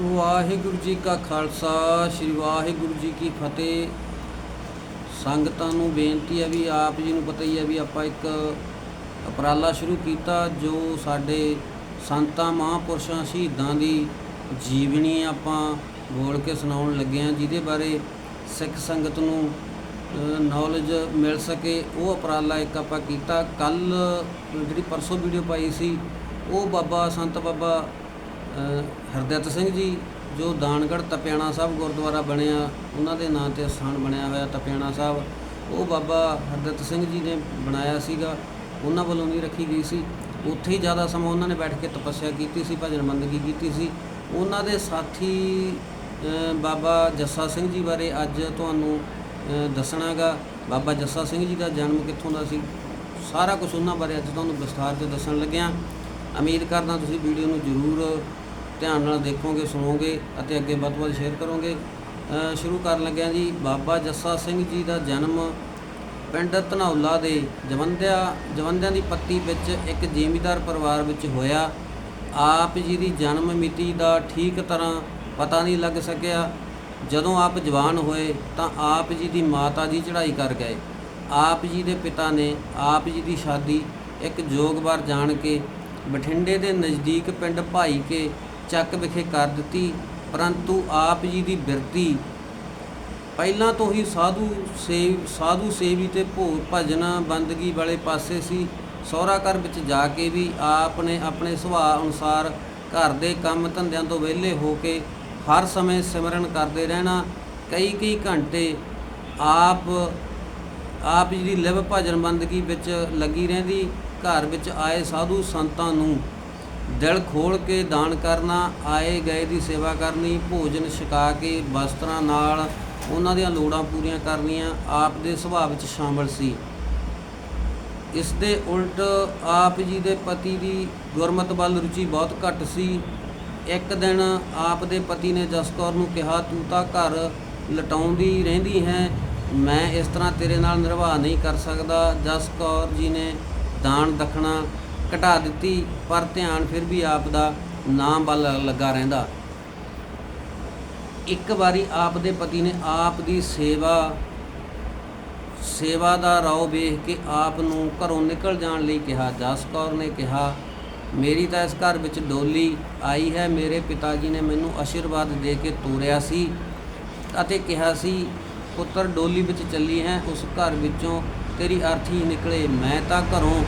ਵਾਹਿਗੁਰੂ ਜੀ ਕਾ ਖਾਲਸਾ, ਸ੍ਰੀ ਵਾਹਿਗੁਰੂ ਜੀ ਕੀ ਫਤਿਹ। ਸੰਗਤਾਂ ਨੂੰ ਬੇਨਤੀ ਹੈ ਵੀ ਆਪ ਜੀ ਨੂੰ ਪਤਾ ਹੀ ਹੈ ਵੀ ਆਪਾਂ ਇੱਕ ਉਪਰਾਲਾ ਸ਼ੁਰੂ ਕੀਤਾ, ਜੋ ਸਾਡੇ ਸੰਤਾਂ, ਮਹਾਂਪੁਰਸ਼ਾਂ, ਸ਼ਹੀਦਾਂ ਦੀ ਜੀਵਨੀ ਆਪਾਂ ਬੋਲ ਕੇ ਸੁਣਾਉਣ ਲੱਗੇ ਹਾਂ, ਜਿਹਦੇ ਬਾਰੇ ਸਿੱਖ ਸੰਗਤ ਨੂੰ ਨੌਲੇਜ ਮਿਲ ਸਕੇ। ਉਹ ਉਪਰਾਲਾ ਇੱਕ ਆਪਾਂ ਕੀਤਾ। ਕੱਲ ਜਿਹੜੀ ਪਰਸੋਂ ਵੀਡੀਓ ਪਾਈ ਸੀ, ਉਹ ਬਾਬਾ ਸੰਤ ਬਾਬਾ ਅ, ਹਰਦਿੱਤ ਸਿੰਘ ਜੀ ਜੋ ਦਾਨਗੜ੍ਹ ਤਪਿਆਣਾ ਸਾਹਿਬ ਗੁਰਦੁਆਰਾ ਬਣਿਆ ਉਹਨਾਂ ਦੇ ਨਾਂ ਤੇ ਸਥਾਨ ਬਣਿਆ ਹੋਇਆ ਤਪਿਆਣਾ ਸਾਹਿਬ। ਉਹ ਬਾਬਾ ਹਰਦਿੱਤ ਸਿੰਘ ਜੀ ਨੇ ਬਣਾਇਆ ਸੀਗਾ ਉਹਨਾਂ ਵੱਲੋਂ ਨਹੀਂ ਰੱਖੀ ਗਈ ਸੀ। ਉੱਥੇ ਹੀ ਜ਼ਿਆਦਾ ਸਮਾਂ ਉਹਨਾਂ ਨੇ ਬੈਠ ਕੇ ਤਪੱਸਿਆ ਕੀਤੀ ਸੀ ਭਜਨ ਬੰਦਗੀ ਕੀਤੀ ਸੀ। ਉਹਨਾਂ ਦੇ ਸਾਥੀ ਬਾਬਾ ਜੱਸਾ ਸਿੰਘ ਜੀ ਬਾਰੇ ਅੱਜ ਤੁਹਾਨੂੰ ਅ, ਦੱਸਣਾਗਾ। ਬਾਬਾ ਜੱਸਾ ਸਿੰਘ ਜੀ ਦਾ ਜਨਮ ਕਿੱਥੋਂ ਦਾ ਸੀ? ਸਾਰਾ ਕੁਝ ਉਹਨਾਂ ਬਾਰੇ ਅੱਜ ਤੁਹਾਨੂੰ ਵਿਸਥਾਰ 'ਚ ਦੱਸਣ ਲੱਗਿਆ। ਉਮੀਦ ਕਰਦਾ ਤੁਸੀਂ ਵੀਡੀਓ ਨੂੰ ਜ਼ਰੂਰ ਧਿਆਨ ਨਾਲ ਦੇਖੋਗੇ, ਸੁਣੋਗੇ ਅਤੇ ਅੱਗੇ ਵੱਧ ਤੋਂ ਵੱਧ ਸ਼ੇਅਰ ਕਰੋਗੇ। ਸ਼ੁਰੂ ਕਰਨ ਲੱਗਿਆ ਜੀ, ਬਾਬਾ ਜੱਸਾ ਸਿੰਘ ਜੀ ਦਾ ਜਨਮ ਪਿੰਡ ਧਨੌਲਾ ਦੇ ਜਵੰਦਿਆ ਜਵੰਦਿਆਂ ਦੀ ਪੱਤੀ ਵਿੱਚ ਇੱਕ ਜ਼ਿਮੀਂਦਾਰ ਪਰਿਵਾਰ ਵਿੱਚ ਹੋਇਆ। ਆਪ ਜੀ ਦੀ ਜਨਮ ਮਿਤੀ ਦਾ ਠੀਕ ਤਰ੍ਹਾਂ ਪਤਾ ਨਹੀਂ ਲੱਗ ਸਕਿਆ। ਜਦੋਂ ਆਪ ਜਵਾਨ ਹੋਏ ਤਾਂ ਆਪ ਜੀ ਦੀ ਮਾਤਾ ਜੀ ਚੜ੍ਹਾਈ ਕਰ ਗਏ। ਆਪ ਜੀ ਦੇ ਪਿਤਾ ਨੇ ਆਪ ਜੀ ਦੀ ਸ਼ਾਦੀ ਇੱਕ ਜੋਗਵਾਰ ਜਾਣ ਕੇ ਬਠਿੰਡੇ ਦੇ ਨਜ਼ਦੀਕ ਪਿੰਡ ਭਾਈ ਕੇ ਚੱਕ ਵਿਖੇ ਕਰ ਦਿੱਤੀ, ਪਰੰਤੂ ਆਪ ਜੀ ਦੀ ਬਿਰਤੀ। ਪਹਿਲਾਂ ਤੋਂ ਹੀ ਸਾਧੂ ਸੇਵ ਸਾਧੂ ਸੇਵੀ ਤੇ ਭੋਗ ਭਜਨ ਬੰਦਗੀ ਵਾਲੇ ਪਾਸੇ ਸੀ। ਸਹੁਰਾ ਘਰ ਵਿੱਚ ਜਾ ਕੇ ਵੀ ਆਪ ਨੇ ਆਪਣੇ ਸੁਭਾਅ ਅਨੁਸਾਰ ਘਰ ਦੇ ਕੰਮ ਧੰਦਿਆਂ ਤੋਂ ਵਿਹਲੇ ਹੋ ਕੇ ਹਰ ਸਮੇਂ ਸਿਮਰਨ ਕਰਦੇ ਰਹਿਣਾ, ਕਈ ਕਈ ਘੰਟੇ ਆਪ ਆਪ ਜੀ ਦੀ ਲਿਵ ਭਜਨ ਬੰਦਗੀ ਵਿੱਚ ਲੱਗੀ ਰਹਿੰਦੀ। ਘਰ ਵਿੱਚ ਆਏ ਸਾਧੂ ਸੰਤਾਂ ਨੂੰ ਦਿਲ ਖੋਲ ਕੇ ਦਾਨ ਕਰਨਾ, ਆਏ ਗਏ ਦੀ ਸੇਵਾ ਕਰਨੀ, ਭੋਜਨ ਛਕਾ ਕੇ ਵਸਤਰਾਂ ਨਾਲ ਉਹਨਾਂ ਦੀਆਂ ਲੋੜਾਂ ਪੂਰੀਆਂ ਕਰਨੀਆਂ, ਆਪ ਦੇ ਸੁਭਾਅ ਵਿੱਚ ਸ਼ਾਮਲ ਸੀ। ਇਸ ਦੇ ਉਲਟ ਆਪ ਜੀ ਦੇ ਪਤੀ ਦੀ ਗੁਰਮਤ ਵੱਲ ਰੁਚੀ ਬਹੁਤ ਘੱਟ ਸੀ। ਇੱਕ ਦਿਨ ਆਪ ਦੇ ਪਤੀ ਨੇ ਜਸਕੌਰ ਨੂੰ ਕਿਹਾ, ਤੂੰ ਤਾਂ ਘਰ ਲਟਾਉਂਦੀ ਰਹਿੰਦੀ ਹੈ, ਮੈਂ ਇਸ ਤਰ੍ਹਾਂ ਤੇਰੇ ਨਾਲ ਨਿਰਵਾਹ ਨਹੀਂ ਕਰ ਸਕਦਾ। ਜਸਕੌਰ ਜੀ ਨੇ ਦਾਨ ਦਖਣਾ ਘਟਾ ਦਿੱਤੀ, ਪਰ ਧਿਆਨ ਫਿਰ ਵੀ ਆਪ ਦਾ ਨਾਮ ਵੱਲ ਲੱਗਾ ਰਹਿੰਦਾ। ਇੱਕ ਵਾਰੀ ਆਪ ਦੇ ਪਤੀ ਨੇ ਆਪ ਦੀ ਸੇਵਾ ਸੇਵਾ ਦਾ ਰਾਉ ਵੇਖ ਕੇ ਆਪ ਨੂੰ ਘਰੋਂ ਨਿਕਲ ਜਾਣ ਲਈ ਕਿਹਾ। ਜਸ ਕੌਰ ਨੇ ਕਿਹਾ, ਮੇਰੀ ਤਾਂ ਇਸ ਘਰ ਵਿੱਚ ਡੋਲੀ ਆਈ ਹੈ। ਮੇਰੇ ਪਿਤਾ ਜੀ ਨੇ ਮੈਨੂੰ ਆਸ਼ੀਰਵਾਦ ਦੇ ਕੇ ਤੋਰਿਆ ਸੀ ਅਤੇ ਕਿਹਾ ਸੀ, ਪੁੱਤਰ, ਡੋਲੀ ਵਿੱਚ ਚੱਲੀ ਹੈ। ਉਸ ਘਰ ਵਿੱਚੋਂ ਤੇਰੀ ਅਰਥੀ ਨਿਕਲੇ। ਮੈਂ ਤਾਂ ਘਰੋਂ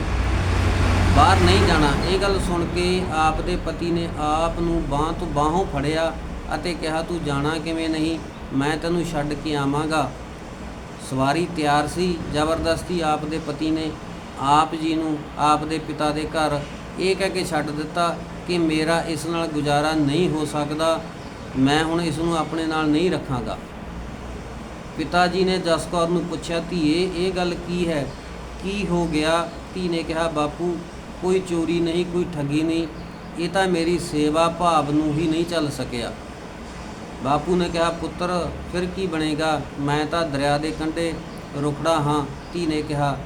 ਬਾਹਰ ਨਹੀਂ ਜਾਣਾ। ਇਹ ਗੱਲ ਸੁਣ ਕੇ ਆਪ ਦੇ ਪਤੀ ਨੇ ਆਪ ਨੂੰ ਬਾਹ ਤੋਂ ਬਾਹੋਂ ਫੜਿਆ ਅਤੇ ਕਿਹਾ, ਤੂੰ ਜਾਣਾ ਕਿਵੇਂ ਨਹੀਂ? ਮੈਂ ਤੈਨੂੰ ਛੱਡ ਕੇ ਆਵਾਂਗਾ। ਸਵਾਰੀ ਤਿਆਰ ਸੀ। ਜ਼ਬਰਦਸਤੀ ਆਪ ਦੇ ਪਤੀ ਨੇ ਆਪ ਜੀ ਨੂੰ ਆਪ ਦੇ ਪਿਤਾ ਦੇ ਘਰ ਇਹ ਕਹਿ ਕੇ ਛੱਡ ਦਿੱਤਾ ਕਿ ਮੇਰਾ ਇਸ ਨਾਲ ਗੁਜ਼ਾਰਾ ਨਹੀਂ ਹੋ ਸਕਦਾ। ਮੈਂ ਹੁਣ ਇਸ ਨੂੰ ਆਪਣੇ ਨਾਲ ਨਹੀਂ ਰੱਖਾਂਗਾ। ਪਿਤਾ ਜੀ ਨੇ ਜਸਕੌਰ ਨੂੰ ਪੁੱਛਿਆ, ਧੀਏ, ਇਹ ਗੱਲ ਕੀ ਹੈ? ਕੀ ਹੋ ਗਿਆ? ਧੀ ਨੇ ਕਿਹਾ, ਬਾਪੂ ਕੋਈ ਚੋਰੀ ਨਹੀਂ ਕੋਈ ਠੱਗੀ ਨਹੀਂ ਇਹ ਤਾਂ ਮੇਰੀ ਸੇਵਾ ਭਾਵ ਨੂੰ ਹੀ ਨਹੀਂ ਚੱਲ ਸਕਿਆ ਬਾਪੂ ਨੇ ਕਿਹਾ ਪੁੱਤਰ ਫਿਰ ਕੀ ਬਣੇਗਾ ਮੈਂ ਤਾਂ ਦਰਿਆ ਦੇ ਕੰਢੇ ਰੁਖੜਾ ਹਾਂ ਧੀ ਨੇ ਕਿਹਾ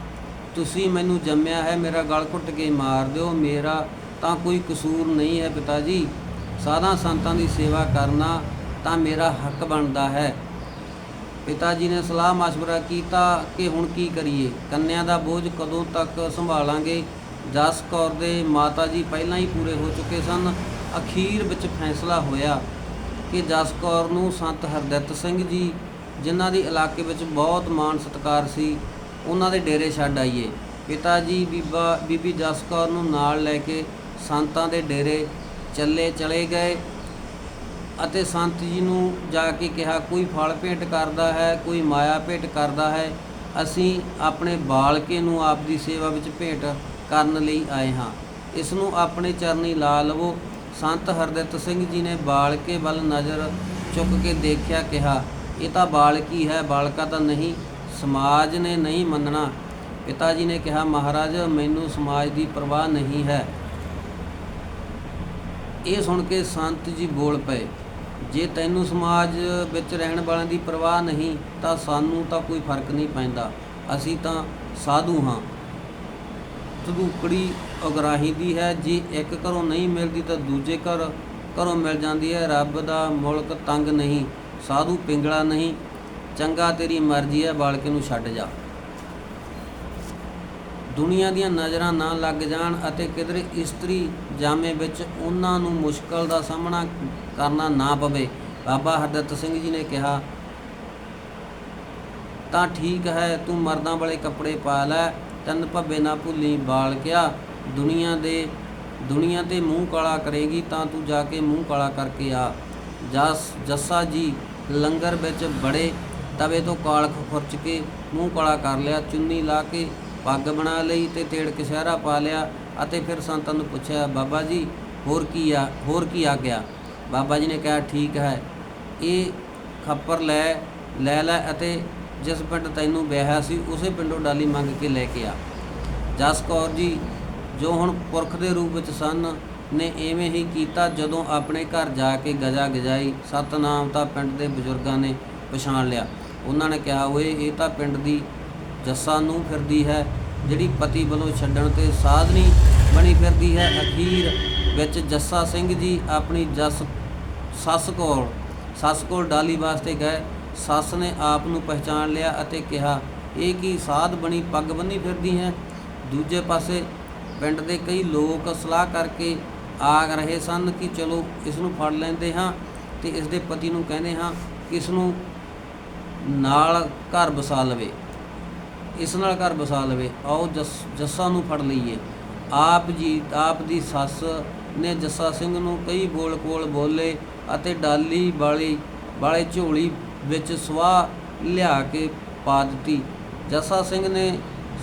ਤੁਸੀਂ ਮੈਨੂੰ ਜੰਮਿਆ ਹੈ ਮੇਰਾ ਗਲ ਘੁੱਟ ਕੇ ਮਾਰ ਦਿਓ ਮੇਰਾ ਤਾਂ ਕੋਈ ਕਸੂਰ ਨਹੀਂ ਹੈ ਪਿਤਾ ਜੀ ਸਾਧਾਂ ਸੰਤਾਂ ਦੀ ਸੇਵਾ ਕਰਨਾ ਤਾਂ ਮੇਰਾ ਹੱਕ ਬਣਦਾ ਹੈ ਪਿਤਾ ਜੀ ਨੇ ਸਲਾਹ مشورہ ਕੀਤਾ ਕਿ ਹੁਣ ਕੀ ਕਰੀਏ ਕੰਨਿਆਂ ਦਾ ਬੋਝ ਕਦੋਂ ਤੱਕ ਸੰਭਾਲਾਂਗੇ ਜਸ ਕੌਰ ਦੇ ਮਾਤਾ ਜੀ ਪਹਿਲਾਂ ਹੀ ਪੂਰੇ ਹੋ ਚੁੱਕੇ ਸਨ। ਅਖੀਰ ਵਿੱਚ ਫੈਸਲਾ ਹੋਇਆ ਕਿ ਜਸ ਕੌਰ ਨੂੰ ਸੰਤ ਹਰਦਿੱਤ ਸਿੰਘ ਜੀ, ਜਿਨ੍ਹਾਂ ਦੀ ਇਲਾਕੇ ਵਿੱਚ ਬਹੁਤ ਮਾਣ ਸਤਿਕਾਰ ਸੀ, ਉਹਨਾਂ ਦੇ ਡੇਰੇ ਛੱਡ ਆਈਏ। ਪਿਤਾ ਜੀ ਬੀਬਾ, ਬੀਬੀ ਜਸ ਕੌਰ ਨੂੰ ਨਾਲ ਲੈ ਕੇ ਸੰਤਾਂ ਦੇ ਡੇਰੇ ਚੱਲੇ ਚਲੇ ਗਏ ਅਤੇ ਸੰਤ ਜੀ ਨੂੰ ਜਾ ਕੇ ਕਿਹਾ, ਕੋਈ ਫਲ ਭੇਟ ਕਰਦਾ ਹੈ, ਕੋਈ ਮਾਇਆ ਭੇਟ ਕਰਦਾ ਹੈ, ਅਸੀਂ ਆਪਣੇ ਬਾਲਕੇ ਨੂੰ ਆਪ ਦੀ ਸੇਵਾ ਵਿੱਚ ਭੇਟ ਕਰਨ ਲਈ ਆਏ ਹਾਂ। ਇਸ ਨੂੰ ਆਪਣੇ ਚਰਨੀ ਲਾ ਲਵੋ। ਸੰਤ ਹਰਦਿੱਤ ਸਿੰਘ ਜੀ ਨੇ ਬਾਲਕੇ ਵੱਲ ਨਜ਼ਰ ਚੁੱਕ ਕੇ ਦੇਖਿਆ, ਕਿਹਾ, ਇਹ ਤਾਂ ਬਾਲਕੀ ਹੈ, ਬਾਲਕਾ ਤਾਂ ਨਹੀਂ, ਸਮਾਜ ਨੇ ਨਹੀਂ ਮੰਨਣਾ। ਪਿਤਾ ਜੀ ਨੇ ਕਿਹਾ, ਮਹਾਰਾਜ, ਮੈਨੂੰ ਸਮਾਜ ਦੀ ਪਰਵਾਹ ਨਹੀਂ ਹੈ। ਇਹ ਸੁਣ ਕੇ ਸੰਤ ਜੀ ਬੋਲ ਪਏ, ਜੇ ਤੈਨੂੰ ਸਮਾਜ ਵਿੱਚ ਰਹਿਣ ਵਾਲਿਆਂ ਦੀ ਪਰਵਾਹ ਨਹੀਂ, ਤਾਂ ਸਾਨੂੰ ਤਾਂ ਕੋਈ ਫ਼ਰਕ ਨਹੀਂ ਪੈਂਦਾ। ਅਸੀਂ ਤਾਂ ਸਾਧੂ ਹਾਂ। ਧੂਕੜੀ ਉਗਰਾਹੀ ਦੀ ਹੈ। ਜੇ ਇੱਕ ਘਰੋਂ ਨਹੀਂ ਮਿਲਦੀ ਤਾਂ ਦੂਜੇ ਘਰ ਘਰੋਂ ਮਿਲ ਜਾਂਦੀ ਹੈ। ਰੱਬ ਦਾ ਮੁਲਕ ਤੰਗ ਨਹੀਂ, ਸਾਧੂ ਪਿੰਗਲਾ ਨਹੀਂ। ਚੰਗਾ ਤੇਰੀ ਮਰਜ਼ੀ ਹੈ, ਬਾਲਕੇ ਨੂੰ ਛੱਡ ਜਾ। ਦੁਨੀਆ ਦੀਆਂ ਨਜ਼ਰਾਂ ਨਾ ਲੱਗ ਜਾਣ ਅਤੇ ਕਿਧਰੇ ਇਸਤਰੀ ਜਾਮੇ ਵਿੱਚ ਉਹਨਾਂ ਨੂੰ ਮੁਸ਼ਕਲ ਦਾ ਸਾਹਮਣਾ ਕਰਨਾ ਨਾ ਪਵੇ। ਬਾਬਾ ਹਰਦਤ ਸਿੰਘ ਜੀ ਨੇ ਕਿਹਾ, ਤਾਂ ਠੀਕ ਹੈ, ਤੂੰ ਮਰਦਾਂ ਵਾਲੇ ਕੱਪੜੇ ਪਾ ਲੈ। ਤਨ ਭੱਬੇ ਨਾ ਭੁੱਲੀ ਬਾਲ ਕਿਆ, ਦੁਨੀਆ ਦੇ, ਦੁਨੀਆ ਤੇ ਮੂੰਹ ਕਾਲਾ ਕਰੇਗੀ ਤਾਂ ਤੂੰ ਜਾ ਕੇ ਮੂੰਹ ਕਾਲਾ ਕਰਕੇ ਆ। ਜਸ, ਜੱਸਾ ਜੀ, ਲੰਗਰ ਵਿੱਚ ਬੜੇ ਤਵੇ ਤੋਂ ਕਾਲਖ ਖੁਰਚ ਕੇ ਮੂੰਹ ਕਾਲਾ ਕਰ ਲਿਆ, ਚੁੰਨੀ ਲਾ ਕੇ ਪੱਗ ਬਣਾ ਲਈ ਤੇ ਤੇੜ ਕਸ਼ਹਿਰਾ ਪਾ ਲਿਆ ਅਤੇ ਫਿਰ ਸੰਤਾਂ ਨੂੰ ਪੁੱਛਿਆ, ਬਾਬਾ ਜੀ, ਹੋਰ ਕੀ ਆ, ਹੋਰ ਕੀ ਆ ਗਿਆ? ਬਾਬਾ ਜੀ ਨੇ ਕਿਹਾ, ਠੀਕ ਹੈ, ਇਹ ਖੱਪਰ ਲੈ ਲੈ ਲੈ ਅਤੇ ਜਿਸ ਪਿੰਡ ਤੈਨੂੰ ਵਿਆਹਿਆ ਸੀ, ਉਸੇ ਪਿੰਡੋਂ ਡਾਲੀ ਮੰਗ ਕੇ ਲੈ ਕੇ ਆ। ਜਸ ਕੌਰ ਜੀ, ਜੋ ਹੁਣ ਪੁਰਖ ਦੇ ਰੂਪ ਵਿੱਚ ਸਨ, ਨੇ ਐਵੇਂ ਹੀ ਕੀਤਾ ਜਦੋਂ ਆਪਣੇ ਘਰ ਜਾ ਕੇ ਗਜਾ ਗਜਾਈ, ਸਤਨਾਮ ਤਾਂ ਪਿੰਡ ਦੇ ਬਜ਼ੁਰਗਾਂ ਨੇ ਪਛਾਣ ਲਿਆ। ਉਹਨਾਂ ਨੇ ਕਿਹਾ, ਓਏ, ਇਹ ਤਾਂ ਪਿੰਡ ਦੀ ਜੱਸਾ ਨੂੰ ਫਿਰਦੀ ਹੈ, ਜਿਹੜੀ ਪਤੀ ਵੱਲੋਂ ਛੱਡਣ ਤੇ ਸਾਧਨੀ ਬਣੀ ਫਿਰਦੀ ਹੈ। ਅਖੀਰ ਵਿੱਚ ਜੱਸਾ ਸਿੰਘ ਜੀ ਆਪਣੀ ਜੱਸ, ਸੱਸ ਕੋਲ ਸੱਸ ਕੋਲ ਡਾਲੀ ਵਾਸਤੇ ਗਏ। ਸੱਸ ਨੇ ਆਪ ਨੂੰ ਪਹਿਚਾਣ ਲਿਆ ਅਤੇ ਕਿਹਾ, ਇਹ ਕੀ ਸਾਧ ਬਣੀ ਪੱਗ ਬੰਨੀ ਫਿਰਦੀ ਹੈ? ਦੂਜੇ ਪਾਸੇ ਪਿੰਡ ਦੇ ਕਈ ਲੋਕ ਸਲਾਹ ਕਰਕੇ ਆ ਰਹੇ ਸਨ ਕਿ ਚਲੋ ਇਸ ਨੂੰ ਫੜ ਲੈਂਦੇ ਹਾਂ ਤੇ ਇਸ ਦੇ ਪਤੀ ਨੂੰ ਕਹਿੰਦੇ ਹਾਂ ਕਿ ਇਸ ਨੂੰ ਨਾਲ ਘਰ ਬਸਾ ਲਵੇ। ਇਸ ਨਾਲ ਘਰ ਬਸਾ ਲਵੇ। ਆਓ ਜੱਸ- ਜੱਸਾ ਨੂੰ ਫੜ ਲਈਏ। ਆਪ ਜੀ, ਆਪ ਦੀ ਸੱਸ ਨੇ ਜੱਸਾ ਸਿੰਘ ਨੂੰ ਕਈ ਬੋਲ ਕੋਲ ਬੋਲੇ ਅਤੇ ਡਾਲੀ ਵਾਲੀ, ਵਾਲੇ ਝੋਲੀ ਵਿੱਚ ਸਵਾਹ ਲਿਆ ਕੇ ਪਾ ਦਿੱਤੀ। ਜੱਸਾ ਸਿੰਘ ਨੇ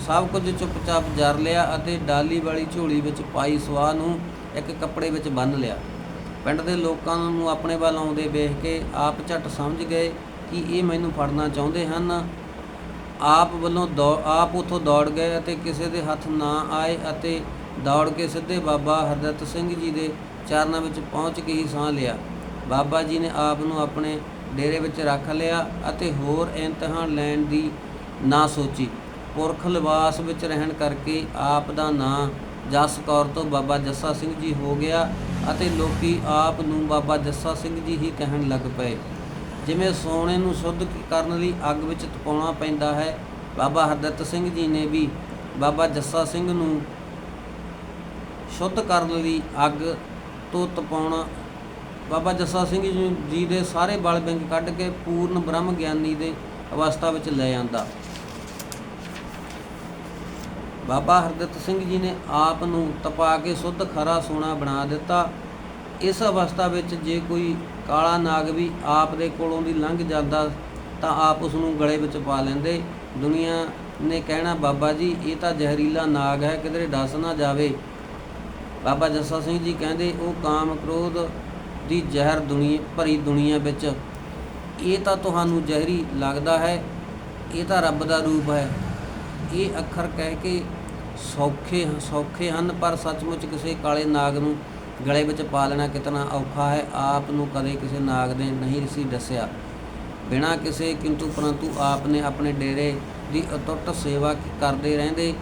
ਸਭ ਕੁਝ ਚੁੱਪਚਾਪ ਜਰ ਲਿਆ ਅਤੇ ਡਾਲੀ ਵਾਲੀ ਝੋਲੀ ਵਿੱਚ ਪਾਈ ਸਵਾਹ ਨੂੰ ਇੱਕ ਕੱਪੜੇ ਵਿੱਚ ਬੰਨ੍ਹ ਲਿਆ। ਪਿੰਡ ਦੇ ਲੋਕਾਂ ਨੂੰ ਆਪਣੇ ਵੱਲ ਆਉਂਦੇ ਵੇਖ ਕੇ ਆਪ ਝਟ ਸਮਝ ਗਏ ਕਿ ਇਹ ਮੈਨੂੰ ਫੜਨਾ ਚਾਹੁੰਦੇ ਹਨ। ਆਪ ਵੱਲੋਂ ਦੌ, ਆਪ ਉਥੋਂ ਦੌੜ ਗਏ ਅਤੇ ਕਿਸੇ ਦੇ ਹੱਥ ਨਾ ਆਏ ਅਤੇ ਦੌੜ ਕੇ ਸਿੱਧੇ ਬਾਬਾ ਹਰਦਤ ਸਿੰਘ ਜੀ ਦੇ ਚਰਨਾਂ ਵਿੱਚ ਪਹੁੰਚ ਕੇ ਹੀ ਸਾਹ ਲਿਆ। ਬਾਬਾ ਜੀ ਨੇ ਆਪ ਨੂੰ ਆਪਣੇ ਡੇਰੇ ਵਿੱਚ ਰੱਖ ਲਿਆ ਅਤੇ ਹੋਰ ਇਮਤਿਹਾਨ ਲੈਣ ਦੀ ਨਾ ਸੋਚੀ। ਪੁਰਖ ਲਿਬਾਸ ਵਿੱਚ ਰਹਿਣ ਕਰਕੇ ਆਪ ਦਾ ਨਾਂ ਜਸ ਕੌਰ ਤੋਂ ਬਾਬਾ ਜੱਸਾ ਸਿੰਘ ਜੀ ਹੋ ਗਿਆ ਅਤੇ ਲੋਕੀ ਆਪ ਨੂੰ ਬਾਬਾ ਜੱਸਾ ਸਿੰਘ ਜੀ ਹੀ ਕਹਿਣ ਲੱਗ ਪਏ। ਜਿਵੇਂ ਸੋਨੇ ਨੂੰ ਸ਼ੁੱਧ ਕਰਨ ਲਈ ਅੱਗ ਵਿੱਚ ਤਪਾਉਣਾ ਪੈਂਦਾ ਹੈ, ਬਾਬਾ ਹਰਦਤ ਸਿੰਘ ਜੀ ਨੇ ਵੀ ਬਾਬਾ ਜੱਸਾ ਸਿੰਘ ਨੂੰ ਸ਼ੁੱਧ ਕਰਨ ਲਈ ਅੱਗ ਤੋਂ ਤਪਾਉਣਾ ਬਾਬਾ ਜੱਸਾ ਸਿੰਘ ਜੀ ਜੀ ਦੇ ਸਾਰੇ ਬਲ ਬਿੰਗ ਕੱਢ ਕੇ ਪੂਰਨ ਬ੍ਰਹਮ ਗਿਆਨੀ ਦੇ ਅਵਸਥਾ ਵਿੱਚ ਲੈ ਆਂਦਾ। ਬਾਬਾ ਹਰਦਿੱਤ ਸਿੰਘ ਜੀ ਨੇ ਆਪ ਨੂੰ ਤਪਾ ਕੇ ਸੁੱਧ ਖਰਾ ਸੋਨਾ ਬਣਾ ਦਿੱਤਾ। ਇਸ ਅਵਸਥਾ ਵਿੱਚ ਜੇ ਕੋਈ ਕਾਲਾ ਨਾਗ ਵੀ ਆਪ ਦੇ ਕੋਲੋਂ ਦੀ ਲੰਘ ਜਾਂਦਾ ਤਾਂ ਆਪ ਉਸ ਨੂੰ ਗਲੇ ਵਿੱਚ ਪਾ ਲੈਂਦੇ। ਦੁਨੀਆ ਨੇ ਕਹਿਣਾ, ਬਾਬਾ ਜੀ, ਇਹ ਤਾਂ ਜ਼ਹਿਰੀਲਾ ਨਾਗ ਹੈ, ਕਿਧਰੇ ਡਸ ਨਾ ਜਾਵੇ। ਬਾਬਾ ਜੱਸਾ ਸਿੰਘ ਜੀ ਕਹਿੰਦੇ, ਉਹ ਕਾਮ ਕ੍ਰੋਧ ਦੀ ਜ਼ਹਿਰ ਦੁਨੀਆ ਭਰੀ ਦੁਨੀਆ ਵਿੱਚ। ਇਹ ਤਾਂ ਤੁਹਾਨੂੰ ਜ਼ਹਿਰੀ ਲੱਗਦਾ ਹੈ, ਇਹ ਤਾਂ ਰੱਬ ਦਾ ਰੂਪ ਹੈ। ਇਹ ਅੱਖਰ ਕਹਿ ਕੇ ਸੌਖੇ ਸੌਖੇ ਹਨ, ਪਰ ਸੱਚਮੁੱਚ ਕਿਸੇ ਕਾਲੇ ਨਾਗ ਨੂੰ ਗਲੇ ਵਿੱਚ ਪਾ ਲੈਣਾ ਕਿਤਨਾ ਔਖਾ ਹੈ। ਆਪ ਨੂੰ ਕਦੇ ਕਿਸੇ ਨਾਗ ਨੇ ਨਹੀਂ ਸੀ ਦੱਸਿਆ। ਬਿਨਾਂ ਕਿਸੇ ਕਿੰਤੂ ਪਰੰਤੂ ਆਪ ਨੇ ਆਪਣੇ ਡੇਰੇ ਦੀ ਅਤੁੱਟ ਸੇਵਾ ਕਰਦੇ ਰਹਿੰਦੇ,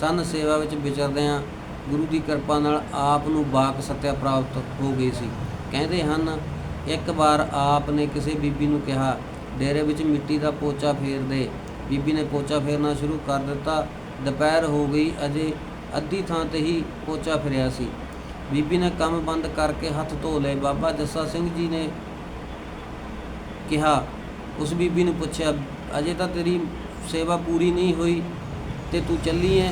ਸਨ ਸੇਵਾ ਵਿੱਚ ਵਿਚਰਦਿਆਂ ਗੁਰੂ ਦੀ ਕਿਰਪਾ ਨਾਲ ਆਪ ਨੂੰ ਬਾਕ ਸਤਿਆ ਪ੍ਰਾਪਤ ਹੋ ਗਈ ਸੀ। ਕਹਿੰਦੇ ਹਨ, ਇੱਕ ਵਾਰ ਆਪ ਨੇ ਕਿਸੇ ਬੀਬੀ ਨੂੰ ਕਿਹਾ, ਡੇਰੇ ਵਿੱਚ ਮਿੱਟੀ ਦਾ ਪੋਚਾ ਫੇਰ ਦੇ। ਬੀਬੀ ਨੇ ਪੋਚਾ ਫੇਰਨਾ ਸ਼ੁਰੂ ਕਰ ਦਿੱਤਾ। ਦੁਪਹਿਰ ਹੋ ਗਈ, ਅਜੇ ਅੱਧੀ ਥਾਂ ਤੇ ਹੀ ਪੋਚਾ ਫਿਰਿਆ ਸੀ। ਬੀਬੀ ਨੇ ਕੰਮ ਬੰਦ ਕਰਕੇ ਹੱਥ ਧੋ ਲਏ। ਬਾਬਾ ਜੱਸਾ ਸਿੰਘ ਜੀ ਨੇ ਕਿਹਾ, ਉਸ ਬੀਬੀ ਨੂੰ ਪੁੱਛਿਆ, ਅਜੇ ਤਾਂ ਤੇਰੀ ਸੇਵਾ ਪੂਰੀ ਨਹੀਂ ਹੋਈ ਤੇ ਤੂੰ ਚੱਲੀ ਐ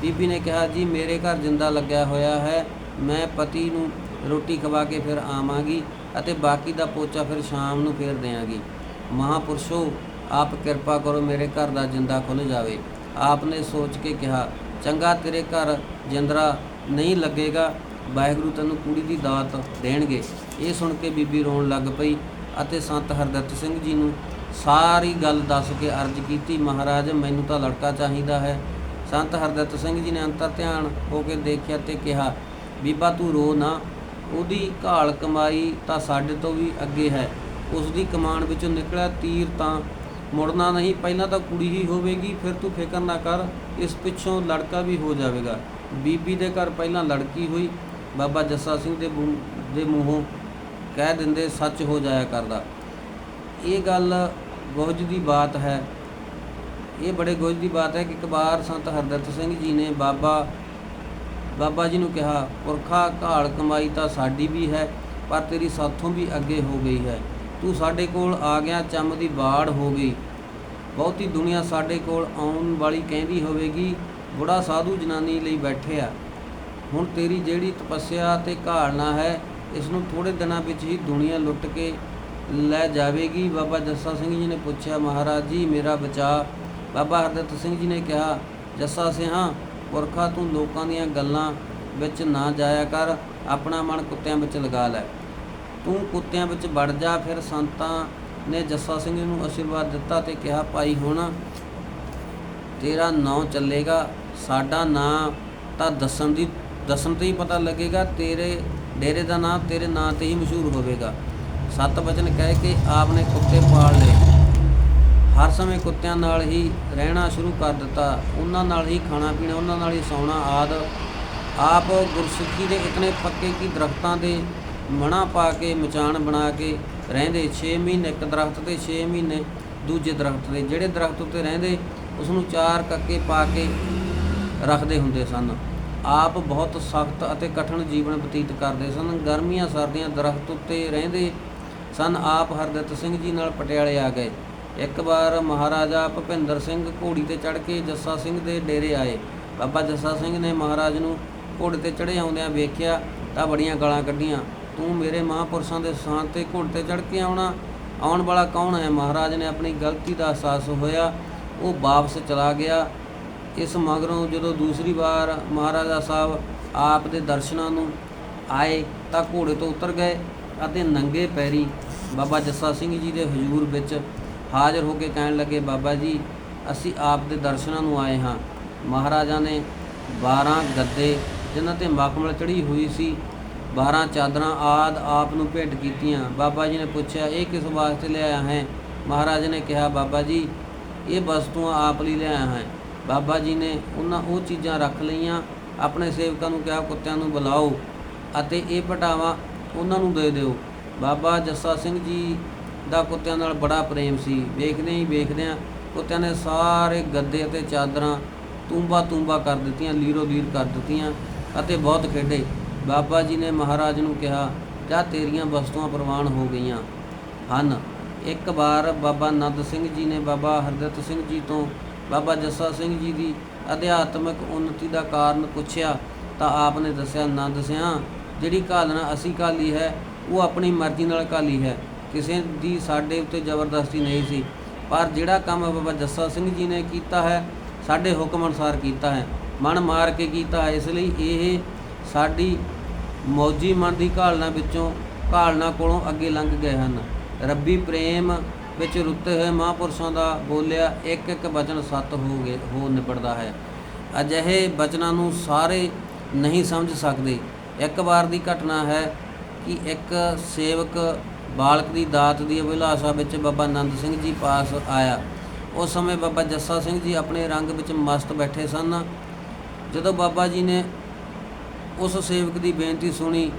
ਬੀਬੀ ਨੇ ਕਿਹਾ, ਜੀ, ਮੇਰੇ ਘਰ ਜਿੰਦਾ ਲੱਗਿਆ ਹੋਇਆ ਹੈ। ਮੈਂ ਪਤੀ ਨੂੰ ਰੋਟੀ ਖਵਾ ਕੇ ਫਿਰ ਆਵਾਂਗੀ ਅਤੇ ਬਾਕੀ ਦਾ ਪੋਚਾ ਫਿਰ ਸ਼ਾਮ ਨੂੰ ਫੇਰ ਦਿਆਂਗੀ। ਮਹਾਪੁਰਸ਼ੋ, ਆਪ ਕਿਰਪਾ ਕਰੋ ਮੇਰੇ ਘਰ ਦਾ ਜਿੰਦਾ ਖੁੱਲ ਜਾਵੇ। ਆਪ ਨੇ ਸੋਚ ਕੇ ਕਿਹਾ, ਚੰਗਾ ਤੇਰੇ ਘਰ ਜਿੰਦਰਾ ਨਹੀਂ ਲੱਗੇਗਾ, ਵਾਹਿਗੁਰੂ ਤੈਨੂੰ ਕੁੜੀ ਦੀ ਦਾਤ ਦੇਣਗੇ। ਇਹ ਸੁਣ ਕੇ ਬੀਬੀ ਰੋਣ ਲੱਗ ਪਈ ਅਤੇ ਸੰਤ ਹਰਦਤ ਸਿੰਘ ਜੀ ਨੂੰ ਸਾਰੀ ਗੱਲ ਦੱਸ ਕੇ ਅਰਜ਼ ਕੀਤੀ, ਮਹਾਰਾਜ, ਮੈਨੂੰ ਤਾਂ ਲੜਕਾ ਚਾਹੀਦਾ ਹੈ। ਸੰਤ ਹਰਦਤ ਸਿੰਘ ਜੀ ਨੇ ਅੰਤਰ ਧਿਆਨ ਹੋ ਕੇ ਦੇਖਿਆ ਤੇ ਕਿਹਾ, ਬੀਬਾ, ਤੂੰ ਰੋ ਨਾ। ਉਹਦੀ ਘਾਲ ਕਮਾਈ ਤਾਂ ਸਾਡੇ ਤੋਂ ਵੀ ਅੱਗੇ ਹੈ। ਉਸ ਦੀ ਕਮਾਨ ਵਿੱਚੋਂ ਨਿਕਲਿਆ ਤੀਰ ਤਾਂ ਮੁੜਨਾ ਨਹੀਂ, ਪਹਿਲਾਂ ਤਾਂ ਕੁੜੀ ਹੀ ਹੋਵੇਗੀ, ਫਿਰ ਤੂੰ ਫਿਕਰ ਨਾ ਕਰ, ਇਸ ਪਿੱਛੋਂ ਲੜਕਾ ਵੀ ਹੋ ਜਾਵੇਗਾ। ਬੀਬੀ ਦੇ ਘਰ ਪਹਿਲਾਂ ਲੜਕੀ ਹੋਈ, ਬਾਬਾ ਜੱਸਾ ਸਿੰਘ ਦੇ ਦੇ ਮੂੰਹੋਂ ਕਹਿ ਦਿੰਦੇ, ਸੱਚ ਹੋ ਜਾਇਆ ਕਰਦਾ। ਇਹ ਗੱਲ ਗੁੱਜ ਦੀ ਬਾਤ ਹੈ। ਇਹ ਬੜੇ ਗੁੱਜ ਦੀ ਬਾਤ ਹੈ ਕਿ ਇੱਕ ਵਾਰ ਸੰਤ ਹਰਦਿੱਤ ਸਿੰਘ ਜੀ ਨੇ ਬਾਬਾ ਬਾਬਾ ਜੀ ਨੂੰ ਕਿਹਾ, ਪੁਰਖਾ ਘਾਲ ਕਮਾਈ ਤਾਂ ਸਾਡੀ ਵੀ ਹੈ, ਪਰ ਤੇਰੀ ਸਾਥੋਂ ਵੀ ਅੱਗੇ ਹੋ ਗਈ ਹੈ। ਤੂੰ ਸਾਡੇ ਕੋਲ ਆ ਗਿਆ, ਚੰਮ ਦੀ ਬਾੜ ਹੋ ਗਈ। ਬਹੁਤੀ ਦੁਨੀਆ ਸਾਡੇ ਕੋਲ ਆਉਣ ਵਾਲੀ ਕਹਿੰਦੀ ਹੋਵੇਗੀ, ਬੁੜਾ ਸਾਧੂ ਜਨਾਨੀ ਲਈ ਬੈਠਿਆ ਹੁਣ ਤੇਰੀ ਜਿਹੜੀ ਤਪੱਸਿਆ ਤੇ ਘਾਲਣਾ ਹੈ ਇਸ ਨੂੰ ਥੋੜੇ ਦਿਨਾਂ ਵਿੱਚ ਹੀ ਦੁਨੀਆ ਲੁੱਟ ਕੇ ਲੈ ਜਾਵੇਗੀ। ਬਾਬਾ ਜੱਸਾ ਸਿੰਘ ਜੀ ਨੇ ਪੁੱਛਿਆ, ਮਹਾਰਾਜ ਜੀ, ਮੇਰਾ ਬਚਾ ਬਾਬਾ ਹਰਦਿੱਤ ਸਿੰਘ ਜੀ ਨੇ ਕਿਹਾ, ਜੱਸਾ ਸਿਆਂ ਪੁਰਖਾ ਤੂੰ ਲੋਕਾਂ ਦੀਆਂ ਗੱਲਾਂ ਵਿੱਚ ਨਾ ਜਾਇਆ ਕਰ, ਆਪਣਾ ਮਨ ਕੁੱਤਿਆਂ ਵਿੱਚ ਲਗਾ ਲੈ। ਤੂੰ ਕੁੱਤਿਆਂ ਵਿੱਚ ਵੜ ਜਾ, ਫਿਰ ਸੰਤਾਂ ਨੇ ਜੱਸਾ ਸਿੰਘ ਨੂੰ ਆਸ਼ੀਰਵਾਦ ਦਿੱਤਾ ਤੇ ਕਿਹਾ, ਭਾਈ, ਹੁਣ ਤੇਰਾ ਨਾਂ ਚੱਲੇਗਾ, ਸਾਡਾ ਨਾਂ ਤਾਂ ਦੱਸਣ ਦੀ, ਦੱਸਣ ਤੇ ਹੀ ਪਤਾ ਲੱਗੇਗਾ, ਤੇਰੇ ਡੇਰੇ ਦਾ ਨਾਂ ਤੇਰੇ ਨਾਂ ਤੇ ਹੀ ਮਸ਼ਹੂਰ ਹੋਵੇਗਾ। ਸਤ ਵਚਨ ਕਹਿ ਕੇ ਆਪ ਨੇ ਕੁੱਤੇ ਪਾਲ ਲਏ। ਹਰ ਸਮੇਂ ਕੁੱਤਿਆਂ ਨਾਲ ਹੀ ਰਹਿਣਾ ਸ਼ੁਰੂ ਕਰ ਦਿੱਤਾ। ਉਹਨਾਂ ਨਾਲ ਹੀ ਖਾਣਾ ਪੀਣਾ, ਉਹਨਾਂ ਨਾਲ ਹੀ ਸੌਣਾ ਆਦ। ਆਪ ਗੁਰਸਿੱਖੀ ਦੇ ਇਤਨੇ ਪੱਕੇ ਕਿ ਦਰਖਤਾਂ ਦੇ ਮਣਾ ਪਾ ਕੇ ਮਚਾਨ ਬਣਾ ਕੇ ਰਹਿੰਦੇ। 6 ਮਹੀਨੇ ਇੱਕ ਦਰਖਤ ਤੇ 6 ਮਹੀਨੇ ਦੂਜੇ ਦਰਖਤ ਤੇ। ਜਿਹੜੇ ਦਰਖਤ ਉੱਤੇ ਰਹਿੰਦੇ ਉਸ ਨੂੰ ਚਾਰ ਕੱਕੇ ਪਾ ਕੇ ਰੱਖਦੇ ਹੁੰਦੇ ਸਨ। ਆਪ ਬਹੁਤ ਸਖਤ ਅਤੇ ਕਠਿਨ ਜੀਵਨ ਬਤੀਤ ਕਰਦੇ ਸਨ। ਗਰਮੀਆਂ ਸਰਦੀਆਂ ਦਰਖਤ ਉੱਤੇ ਰਹਿੰਦੇ ਸਨ। ਆਪ ਹਰਦਿੱਤ ਸਿੰਘ ਜੀ ਨਾਲ ਪਟਿਆਲੇ ਆ ਗਏ। ਇੱਕ ਵਾਰ ਮਹਾਰਾਜਾ ਭੁਪਿੰਦਰ ਸਿੰਘ ਘੋੜੀ ਤੇ ਚੜ੍ਹ ਕੇ ਜੱਸਾ ਸਿੰਘ ਦੇ ਡੇਰੇ ਆਏ। ਬਾਬਾ ਜੱਸਾ ਸਿੰਘ ਨੇ ਮਹਾਰਾਜ ਨੂੰ ਘੋੜੇ ਤੇ ਚੜ੍ਹੇ ਆਉਂਦਿਆਂ ਵੇਖਿਆ ਤਾਂ ਬੜੀਆਂ ਗਾਲਾਂ ਕੱਢੀਆਂ। ਤੂੰ ਮੇਰੇ ਮਹਾਂਪੁਰਸ਼ਾਂ ਦੇ ਸਥਾਨ ਤੇ ਘੋੜੇ ਤੇ ਚੜ੍ਹ ਕੇ ਆਉਣਾ? ਆਉਣ ਵਾਲਾ ਕੌਣ ਹੈ? ਮਹਾਰਾਜ ਨੇ ਆਪਣੀ ਗਲਤੀ ਦਾ ਅਹਿਸਾਸ ਹੋਇਆ। ਉਹ ਵਾਪਸ ਚਲਾ ਗਿਆ। ਇਸ ਮਗਰੋਂ ਜਦੋਂ ਦੂਸਰੀ ਵਾਰ ਮਹਾਰਾਜਾ ਸਾਹਿਬ ਆਪ ਦੇ ਦਰਸ਼ਨਾਂ ਨੂੰ ਆਏ ਤਾਂ ਘੋੜੇ ਤੋਂ ਉਤਰ ਗਏ ਅਤੇ ਨੰਗੇ ਪੈਰੀ ਬਾਬਾ ਜੱਸਾ ਸਿੰਘ ਜੀ ਦੇ ਹਜ਼ੂਰ ਵਿੱਚ ਹਾਜ਼ਰ ਹੋ ਕੇ ਕਹਿਣ ਲੱਗੇ, ਬਾਬਾ ਜੀ, ਅਸੀਂ ਆਪ ਦੇ ਦਰਸ਼ਨਾਂ ਨੂੰ ਆਏ ਹਾਂ। ਮਹਾਰਾਜਾ ਨੇ 12 ਗੱਦੇ, ਜਿਨ੍ਹਾਂ ਤੇ ਮਖਮਲ ਚੜੀ ਹੋਈ ਸੀ 12 ਚਾਦਰਾਂ ਆਦ ਆਪ ਨੂੰ ਭੇਟ ਕੀਤੀਆਂ। ਬਾਬਾ ਜੀ ਨੇ ਪੁੱਛਿਆ, ਇਹ ਕਿਸ ਵਾਸਤੇ ਲਿਆਇਆ ਹੈ? ਮਹਾਰਾਜ ਨੇ ਕਿਹਾ, ਬਾਬਾ ਜੀ, ਇਹ ਵਸਤੂਆਂ ਆਪ ਲਈ ਲਿਆਇਆ ਹੈ। ਬਾਬਾ ਜੀ ਨੇ ਉਹਨਾਂ ਉਹ ਚੀਜ਼ਾਂ ਰੱਖ ਲਈਆਂ, ਆਪਣੇ ਸੇਵਕਾਂ ਨੂੰ ਕਿਹਾ, ਕੁੱਤਿਆਂ ਨੂੰ ਬੁਲਾਓ ਅਤੇ ਇਹ ਪਟਾਵਾ ਉਹਨਾਂ ਨੂੰ ਦੇ ਦਿਓ। ਬਾਬਾ ਜੱਸਾ ਸਿੰਘ ਜੀ ਦਾ ਕੁੱਤਿਆਂ ਨਾਲ ਬੜਾ ਪ੍ਰੇਮ ਸੀ। ਵੇਖਦੇ ਹੀ ਵੇਖਦਿਆਂ ਕੁੱਤਿਆਂ ਨੇ ਸਾਰੇ ਗੱਦੇ ਅਤੇ ਚਾਦਰਾਂ ਤੂੰਬਾ ਤੂੰਬਾ ਕਰ ਦਿੱਤੀਆਂ, ਲੀਰੋ ਲੀਰ ਕਰ ਦਿੱਤੀਆਂ ਅਤੇ ਬਹੁਤ ਖੇਡੇ। ਬਾਬਾ ਜੀ ਨੇ ਮਹਾਰਾਜ ਨੂੰ ਕਿਹਾ, ਜਾ ਤੇਰੀਆਂ ਵਸਤੂਆਂ ਪ੍ਰਵਾਨ ਹੋ ਗਈਆਂ ਹਨ। ਇੱਕ ਵਾਰ ਬਾਬਾ ਨੰਦ ਸਿੰਘ ਜੀ ਨੇ ਬਾਬਾ ਹਰਦਿੱਤ ਸਿੰਘ ਜੀ ਤੋਂ ਬਾਬਾ ਜੱਸਾ ਸਿੰਘ ਜੀ ਦੀ ਅਧਿਆਤਮਿਕ ਉન્નਤੀ ਦਾ ਕਾਰਨ ਪੁੱਛਿਆ ਤਾਂ ਆਪ ਨੇ ਦੱਸਿਆ, ਨੰਦ ਸਿਆਂ, ਜਿਹੜੀ ਘਾਲਣਾ ਅਸੀਂ ਘਾਲੀ ਹੈ, ਉਹ ਆਪਣੀ ਮਰਜ਼ੀ ਨਾਲ ਕਾਲੀ ਹੈ। ਕਿਸੇ ਦੀ ਸਾਡੇ ਉੱਤੇ ਜ਼ਬਰਦਸਤੀ ਨਹੀਂ ਸੀ। ਪਰ ਜਿਹੜਾ ਕੰਮ ਬਾਬਾ ਜੱਸਾ ਸਿੰਘ ਜੀ ਨੇ ਕੀਤਾ ਹੈ, ਸਾਡੇ ਹੁਕਮ ਅਨੁਸਾਰ ਕੀਤਾ ਹੈ। ਮਨ ਮਾਰ ਕੇ ਕੀਤਾ ਹੈ। ਇਸ ਲਈ ਇਹ ਸਾਡੀ ਮੌਜੀ ਮਨ ਦੀ ਘਾਲਣਾ ਵਿੱਚੋਂ ਘਾਲਣਾ ਕੋਲੋਂ ਅੱਗੇ ਲੰਘ ਗਏ ਹਨ। ਰੱਬੀ ਪ੍ਰੇਮ ਵਿੱਚ ਰੁੱਤੇ ਹੋਏ ਮਹਾਂਪੁਰਸ਼ਾਂ ਦਾ ਬੋਲਿਆ, ਇੱਕ ਇੱਕ ਵਚਨ ਸੱਤ ਹੋ ਗਏ, ਹੋ ਨਿਬੜਦਾ ਹੈ। ਅਜਿਹੇ ਬਚਨਾਂ ਨੂੰ ਸਾਰੇ ਨਹੀਂ ਸਮਝ ਸਕਦੇ। ਇੱਕ ਵਾਰ ਦੀ ਘਟਨਾ ਹੈ ਕਿ ਇੱਕ ਸੇਵਕ ਬਾਲਕ ਦੀ ਦਾਤ ਦੀ ਅਭਿਲਾਸ਼ਾ ਵਿੱਚ ਬਾਬਾ ਆਨੰਦ ਸਿੰਘ ਜੀ ਪਾਸ ਆਇਆ। ਉਸ ਸਮੇਂ ਬਾਬਾ ਜੱਸਾ ਸਿੰਘ ਜੀ ਆਪਣੇ ਰੰਗ ਵਿੱਚ ਮਸਤ ਬੈਠੇ ਸਨ। ਜਦੋਂ ਬਾਬਾ ਜੀ ਨੇ ਉਸ ਸੇਵਕ ਦੀ ਬੇਨਤੀ ਸੁਣੀ,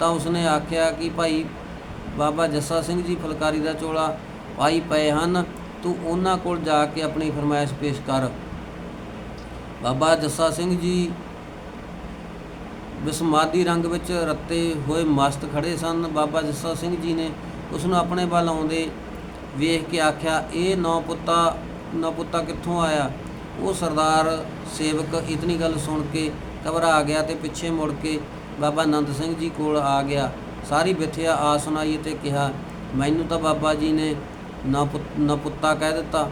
ਤਾਂ ਉਸਨੇ ਆਖਿਆ ਕਿ ਭਾਈ ਬਾਬਾ ਜੱਸਾ ਸਿੰਘ ਜੀ ਫੁਲਕਾਰੀ ਦਾ ਚੋਲਾ ਪਾਈ ਪਏ ਹਨ, ਤੂੰ ਉਹਨਾਂ ਕੋਲ ਜਾ ਕੇ ਆਪਣੀ ਫਰਮਾਇਸ਼ ਪੇਸ਼ ਕਰ। ਬਾਬਾ ਜੱਸਾ ਸਿੰਘ ਜੀ ਬਿਸਮਾਦੀ ਰੰਗ ਵਿੱਚ ਰੱਤੇ ਹੋਏ ਮਸਤ ਖੜੇ ਸਨ। ਬਾਬਾ ਜੱਸਾ ਸਿੰਘ ਜੀ ਨੇ ਉਸ ਨੂੰ ਆਪਣੇ ਵੱਲ ਆਉਂਦੇ ਵੇਖ ਕੇ ਆਖਿਆ, ਇਹ ਨੌ ਪੁੱਤਾ ਨੌ ਪੁੱਤਾ ਕਿੱਥੋਂ ਆਇਆ? ਉਹ ਸਰਦਾਰ ਸੇਵਕ ਇਤਨੀ ਗੱਲ ਸੁਣ ਕੇ ਘਬਰਾ ਗਿਆ ਤੇ ਪਿੱਛੇ ਮੁੜ ਕੇ ਬਾਬਾ ਆਨੰਦ ਸਿੰਘ ਜੀ ਕੋਲ ਆ ਗਿਆ। ਸਾਰੀ ਵਿਥਿਆ ਆ ਸੁਣਾਈ ਤੇ ਕਿਹਾ, ਮੈਨੂੰ ਤਾਂ ਬਾਬਾ ਜੀ ਨੇ ਨਾ ਪੁੱਤ ਪੁੱਤਾ ਕਹਿ ਦਿੱਤਾ।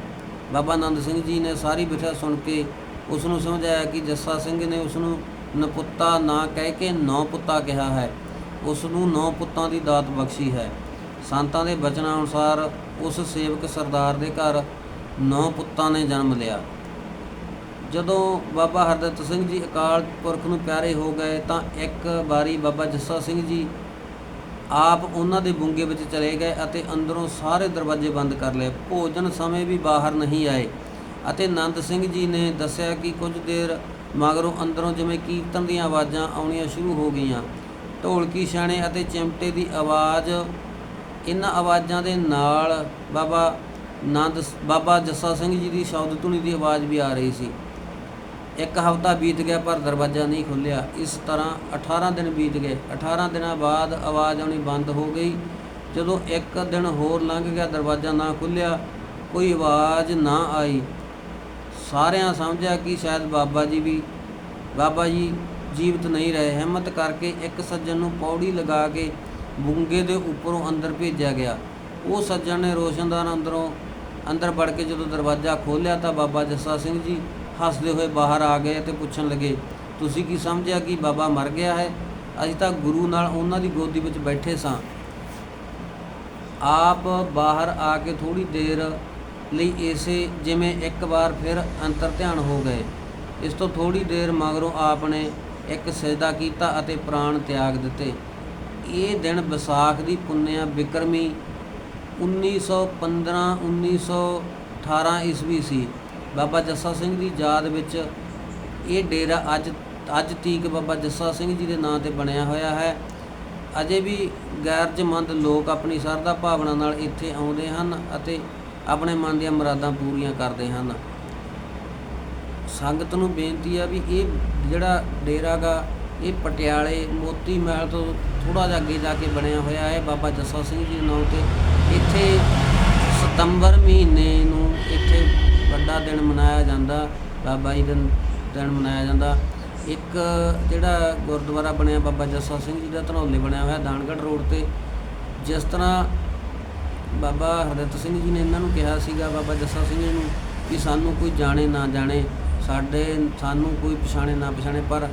ਬਾਬਾ ਆਨੰਦ ਸਿੰਘ ਜੀ ਨੇ ਸਾਰੀ ਵਿਥਿਆ ਸੁਣ ਕੇ ਉਸ ਨੂੰ ਸਮਝਾਇਆ ਕਿ ਜੱਸਾ ਸਿੰਘ ਨੇ ਉਸ ਨੂੰ ਨਪੁੱਤਾ ਨਾ ਕਹਿ ਕੇ ਨੌ ਪੁੱਤਾ ਕਿਹਾ ਹੈ। ਉਸ ਨੂੰ ਨੌ ਪੁੱਤਾਂ ਦੀ ਦਾਤ ਬਖਸ਼ੀ ਹੈ। ਸੰਤਾਂ ਦੇ ਬਚਨਾਂ ਅਨੁਸਾਰ ਉਸ ਸੇਵਕ ਸਰਦਾਰ ਦੇ ਘਰ ਨੌ ਪੁੱਤਾਂ ਨੇ ਜਨਮ ਲਿਆ। ਜਦੋਂ ਬਾਬਾ ਹਰਦਿੱਤ ਸਿੰਘ ਜੀ ਅਕਾਲ ਪੁਰਖ ਨੂੰ ਪਿਆਰੇ ਹੋ ਗਏ ਤਾਂ ਇੱਕ ਵਾਰੀ ਬਾਬਾ ਜੱਸਾ ਸਿੰਘ ਜੀ ਆਪ ਉਹਨਾਂ ਦੇ ਬੁੰਗੇ ਵਿੱਚ ਚਲੇ ਗਏ ਅਤੇ ਅੰਦਰੋਂ ਸਾਰੇ ਦਰਵਾਜ਼ੇ ਬੰਦ ਕਰ ਲਏ। ਭੋਜਨ ਸਮੇਂ ਵੀ ਬਾਹਰ ਨਹੀਂ ਆਏ ਅਤੇ ਨੰਦ ਸਿੰਘ ਜੀ ਨੇ ਦੱਸਿਆ ਕਿ ਕੁਝ ਦੇਰ ਮਗਰੋਂ ਅੰਦਰੋਂ ਜਿਵੇਂ ਕੀਰਤਨ ਦੀਆਂ ਆਵਾਜ਼ਾਂ ਆਉਣੀਆਂ ਸ਼ੁਰੂ ਹੋ ਗਈਆਂ। ਢੋਲਕੀ ਛਾਣੇ ਅਤੇ ਚਿਮਟੇ ਦੀ ਆਵਾਜ਼ ਇਹਨਾਂ ਆਵਾਜ਼ਾਂ ਦੇ ਨਾਲ ਬਾਬਾ ਨੰਦ ਬਾਬਾ ਜੱਸਾ ਸਿੰਘ ਜੀ ਦੀ ਸ਼ਬਦ ਧੁਨੀ ਦੀ ਆਵਾਜ਼ ਵੀ ਆ ਰਹੀ ਸੀ। ਇੱਕ ਹਫ਼ਤਾ ਬੀਤ ਗਿਆ ਪਰ ਦਰਵਾਜ਼ਾ ਨਹੀਂ ਖੁੱਲਿਆ ਇਸ ਤਰ੍ਹਾਂ 18 ਦਿਨ ਬੀਤ ਗਏ। 18 ਦਿਨਾਂ ਬਾਅਦ ਆਵਾਜ਼ ਆਉਣੀ ਬੰਦ ਹੋ ਗਈ। ਜਦੋਂ ਇੱਕ ਦਿਨ ਹੋਰ ਲੰਘ ਗਿਆ, ਦਰਵਾਜ਼ਾ ਨਾ ਖੁੱਲਿਆ ਕੋਈ ਆਵਾਜ਼ ਨਾ ਆਈ। ਸਾਰਿਆਂ ਸਮਝਿਆ ਕਿ ਸ਼ਾਇਦ ਬਾਬਾ ਜੀ ਵੀ, ਬਾਬਾ ਜੀ ਜੀਵਤ ਨਹੀਂ ਰਹੇ। ਹਿੰਮਤ ਕਰਕੇ ਇੱਕ ਸੱਜਣ ਨੂੰ ਪੌੜੀ ਲਗਾ ਕੇ ਬੁੰਗੇ ਦੇ ਉੱਪਰੋਂ ਅੰਦਰ ਭੇਜਿਆ ਗਿਆ। ਉਹ ਸੱਜਣ ਨੇ ਰੋਸ਼ਨਦਾਨ ਅੰਦਰੋਂ, ਅੰਦਰ ਵੜ ਕੇ ਜਦੋਂ ਦਰਵਾਜ਼ਾ ਖੋਲ੍ਹਿਆ ਤਾਂ ਬਾਬਾ ਜੱਸਾ ਸਿੰਘ ਜੀ ਹੱਸਦੇ ਹੋਏ ਬਾਹਰ ਆ ਗਏ ਤੇ ਪੁੱਛਣ ਲੱਗੇ, ਤੁਸੀਂ ਕੀ ਸਮਝਿਆ ਕਿ ਬਾਬਾ ਮਰ ਗਿਆ ਹੈ? ਅਸੀਂ ਤਾਂ ਗੁਰੂ ਨਾਲ ਉਹਨਾਂ ਦੀ ਗੋਦੀ ਵਿੱਚ ਬੈਠੇ ਸਾਂ। ਆਪ ਬਾਹਰ ਆ ਕੇ ਥੋੜੀ ਦੇਰ ਲਈ ਇਸੇ ਜਿਵੇਂ ਇੱਕ ਵਾਰ ਫਿਰ ਅੰਤਰ ਧਿਆਨ ਹੋ ਗਏ। ਇਸ ਤੋਂ ਥੋੜੀ ਦੇਰ ਮਗਰੋਂ ਆਪ ਨੇ ਇੱਕ ਸਜਦਾ ਕੀਤਾ ਅਤੇ ਪ੍ਰਾਣ ਤਿਆਗ ਦਿੱਤੇ। ਇਹ ਦਿਨ ਵਿਸਾਖ ਦੀ ਪੁੰਨਿਆ ਬਿਕਰਮੀ 1915 1918 ਈਸਵੀ ਸੀ। ਬਾਬਾ ਜੱਸਾ ਸਿੰਘ ਦੀ ਯਾਦ ਵਿੱਚ ਇਹ ਡੇਰਾ ਅੱਜ ਅੱਜ ਤੀਕ ਬਾਬਾ ਜੱਸਾ ਸਿੰਘ ਜੀ ਦੇ ਨਾਂ ਤੇ ਬਣਿਆ ਹੋਇਆ ਹੈ। ਅਜੇ ਵੀ ਗੈਰਜਮੰਦ ਲੋਕ ਆਪਣੀ ਸ਼ਰਧਾ ਭਾਵਨਾ ਨਾਲ ਇੱਥੇ ਆਉਂਦੇ ਹਨ ਅਤੇ ਆਪਣੇ ਮਨ ਦੀਆਂ ਮੁਰਾਦਾਂ ਪੂਰੀਆਂ ਕਰਦੇ ਹਨ। ਸੰਗਤ ਨੂੰ ਬੇਨਤੀ ਆ ਵੀ ਇਹ ਜਿਹੜਾ ਡੇਰਾ ਗਾ ਇਹ ਪਟਿਆਲੇ, ਮੋਤੀ ਮਹਿਲ ਤੋਂ ਥੋੜਾ ਜਿਹਾ ਅੱਗੇ ਜਾ ਕੇ ਬਣਿਆ ਹੋਇਆ ਹੈ। ਬਾਬਾ ਜੱਸਾ ਸਿੰਘ ਜੀ ਦੇ ਨਾਂ ਤੇ ਇੱਥੇ ਸਤੰਬਰ ਮਹੀਨੇ ਨੂੰ ਇੱਥੇ ਵੱਡਾ ਦਿਨ ਮਨਾਇਆ ਜਾਂਦਾ, ਬਾਬਾ ਜੀ ਦਾ ਦਿਨ ਮਨਾਇਆ ਜਾਂਦਾ। ਇੱਕ ਜਿਹੜਾ ਗੁਰਦੁਆਰਾ ਬਣਿਆ ਬਾਬਾ ਜੱਸਾ ਸਿੰਘ ਜੀ ਦਾ ਧਨੌਲੇ ਬਣਿਆ ਹੋਇਆ ਦਾਨਗੜ੍ਹ ਰੋਡ ਤੇ। ਜਿਸ ਤਰ੍ਹਾਂ ਬਾਬਾ ਹਰਦਿੱਤ ਸਿੰਘ ਜੀ ਨੇ ਇਹਨਾਂ ਨੂੰ ਕਿਹਾ ਸੀਗਾ, ਬਾਬਾ ਜੱਸਾ ਸਿੰਘ ਜੀ ਨੂੰ ਕਿ ਸਾਨੂੰ ਕੋਈ ਜਾਣੇ ਨਾ ਜਾਣੇ, ਸਾਡੇ, ਸਾਨੂੰ ਕੋਈ ਪਛਾਣੇ ਨਾ ਪਛਾਣੇ, ਪਰ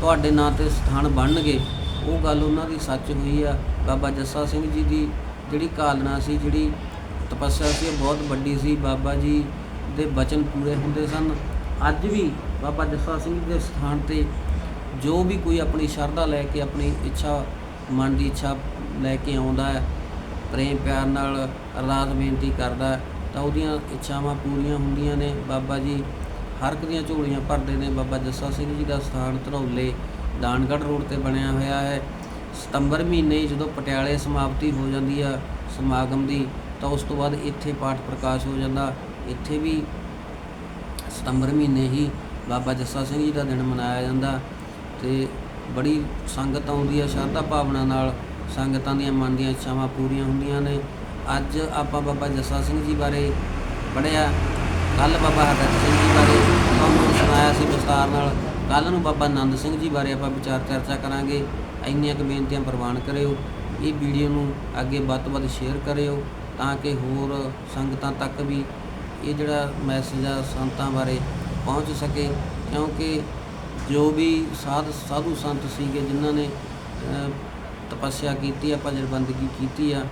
ਤੁਹਾਡੇ ਨਾਂ ਤੇ ਸਥਾਨ ਬਣਨਗੇ। ਉਹ ਗੱਲ ਉਹਨਾਂ ਦੀ ਸੱਚ ਹੋਈ ਆ। ਬਾਬਾ ਜੱਸਾ ਸਿੰਘ ਜੀ ਦੀ ਜਿਹੜੀ ਕਾਲਨਾ ਸੀ, ਜਿਹੜੀ ਤਪੱਸਿਆ ਸੀ, ਉਹ ਬਹੁਤ ਵੱਡੀ ਸੀ। ਬਾਬਾ ਜੀ ਦੇ ਬਚਨ ਪੂਰੇ ਹੁੰਦੇ ਸਨ। ਅੱਜ ਵੀ ਬਾਬਾ ਜੱਸਾ ਸਿੰਘ ਜੀ ਦੇ ਸਥਾਨ ਤੇ ਜੋ ਵੀ ਕੋਈ ਆਪਣੀ ਸ਼ਰਧਾ ਲੈ ਕੇ, ਆਪਣੀ ਇੱਛਾ, ਮਨ ਦੀ ਇੱਛਾ ਲੈ ਕੇ ਆਉਂਦਾ ਹੈ ਪ੍ਰੇਮ ਪਿਆਰ ਨਾਲ ਅਰਦਾਸ ਬੇਨਤੀ ਕਰਦਾ ਤਾਂ ਉਹਦੀਆਂ ਇੱਛਾਵਾਂ ਪੂਰੀਆਂ ਹੁੰਦੀਆਂ ਨੇ। ਬਾਬਾ ਜੀ ਹਰ ਇੱਕ ਦੀਆਂ ਝੋਲੀਆਂ ਭਰਦੇ ਨੇ। ਬਾਬਾ ਜੱਸਾ ਸਿੰਘ ਜੀ ਦਾ ਸਥਾਨ ਧਰੌਲੇ ਦਾਨਗੜ੍ਹ ਰੋਡ ਤੇ ਬਣਿਆ ਹੋਇਆ ਹੈ। ਸਤੰਬਰ ਮਹੀਨੇ ਜਦੋਂ ਪਟਿਆਲੇ ਸਮਾਪਤੀ ਹੋ ਜਾਂਦੀ ਆ ਸਮਾਗਮ ਦੀ, ਤਾਂ ਉਸ ਤੋਂ ਬਾਅਦ ਇੱਥੇ ਪਾਠ ਪ੍ਰਕਾਸ਼ ਹੋ ਜਾਂਦਾ। ਇੱਥੇ ਵੀ ਸਤੰਬਰ ਮਹੀਨੇ ਹੀ ਬਾਬਾ ਜੱਸਾ ਸਿੰਘ ਜੀ ਦਾ ਦਿਨ ਮਨਾਇਆ ਜਾਂਦਾ ਤੇ ਬੜੀ ਸੰਗਤ ਆਉਂਦੀ ਹੈ ਸ਼ਰਧਾ ਭਾਵਨਾ ਨਾਲ। ਸੰਗਤਾਂ ਦੀਆਂ ਮਨ ਦੀਆਂ ਇੱਛਾਵਾਂ ਪੂਰੀਆਂ ਹੁੰਦੀਆਂ ਨੇ। ਅੱਜ ਆਪਾਂ ਬਾਬਾ ਜੱਸਾ ਸਿੰਘ ਜੀ ਬਾਰੇ ਪੜ੍ਹਿਆ। ਕੱਲ ਬਾਬਾ ਹਰਦਿੱਤ ਸਿੰਘ ਜੀ ਬਾਰੇ ਤੁਹਾਨੂੰ ਸੁਣਾਇਆ ਸੀ ਵਿਸਤਾਰ ਨਾਲ। ਕੱਲ ਨੂੰ ਬਾਬਾ ਆਨੰਦ ਸਿੰਘ ਜੀ ਬਾਰੇ ਆਪਾਂ ਵਿਚਾਰ ਚਰਚਾ ਕਰਾਂਗੇ। ਇੰਨੀਆਂ ਕੁ ਬੇਨਤੀਆਂ ਪ੍ਰਵਾਨ ਕਰਿਓ। ਇਹ ਵੀਡੀਓ ਨੂੰ ਅੱਗੇ ਵੱਧ ਤੋਂ ਵੱਧ ਸ਼ੇਅਰ ਕਰਿਓ ਤਾਂ ਕਿ ਹੋਰ ਸੰਗਤਾਂ ਤੱਕ ਵੀ ਇਹ ਜਿਹੜਾ ਮੈਸੇਜ ਆ ਸੰਤਾਂ ਬਾਰੇ ਪਹੁੰਚ ਸਕੇ। ਕਿਉਂਕਿ ਜੋ ਵੀ ਸਾਧ ਸਾਧੂ ਸੰਤ ਸੀਗੇ ਜਿਨ੍ਹਾਂ ਨੇ ਤਪੱਸਿਆ ਕੀਤੀ ਆ ਭਜਨ ਬੰਦਗੀ ਕੀਤੀ ਆ,